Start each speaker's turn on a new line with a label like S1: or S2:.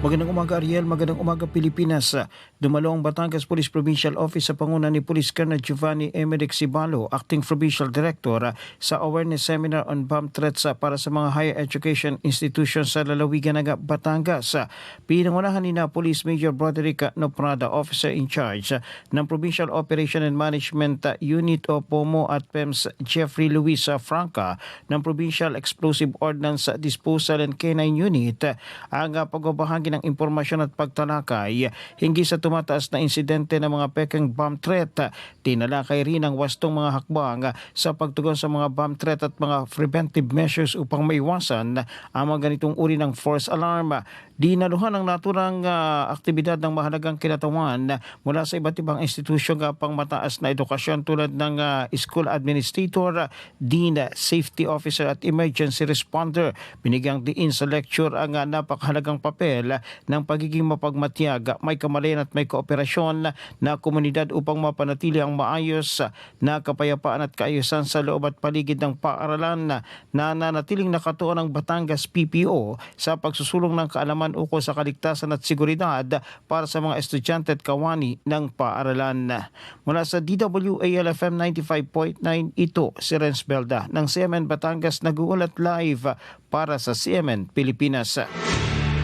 S1: Magandang umaga Ariel, magandang umaga Pilipinas. Dumalo ang Batangas Police Provincial Office sa panguna ni Police Colonel Giovanni Emerick Sibalo, Acting Provincial Director sa Awareness Seminar on Bomb Threats para sa mga higher education institutions sa lalawigan ng Batangas. Pinangunahan ni na Police Major Broderick Noprada, Officer in Charge ng Provincial Operation and Management Unit o POMO at PEMS Jeffrey Luis Franca ng Provincial Explosive Ordnance Disposal and K9 Unit ang pagbabahagi ng impormasyon at pagtalakay hinggil sa tumataas na insidente ng mga pekeng bomb threat. Tinalakay rin ang wastong mga hakbang sa pagtugon sa mga bomb threat at mga preventive measures upang maiwasan ang mga ganitong uri ng force alarm. Dinaluhan ang naturang ah, aktibidad ng mahalagang kinatawan mula sa iba't ibang institusyon kapang mataas na edukasyon tulad ng ah, school administrator, dean, safety officer at emergency responder. Binigyang diin sa lecture ang ah, napakahalagang papel ng pagiging mapagmatiyag, may kamalayan at may kooperasyon na komunidad upang mapanatili ang maayos na kapayapaan at kaayusan sa loob at paligid ng paaralan na nananatiling nakatuon ang Batangas PPO sa pagsusulong ng kaalaman ukol sa kaligtasan at seguridad para sa mga estudyante at kawani ng paaralan. Mula sa DWALFM 95.9 ito si Renz Belda ng CMN Batangas nag-uulat live para sa CMN Pilipinas.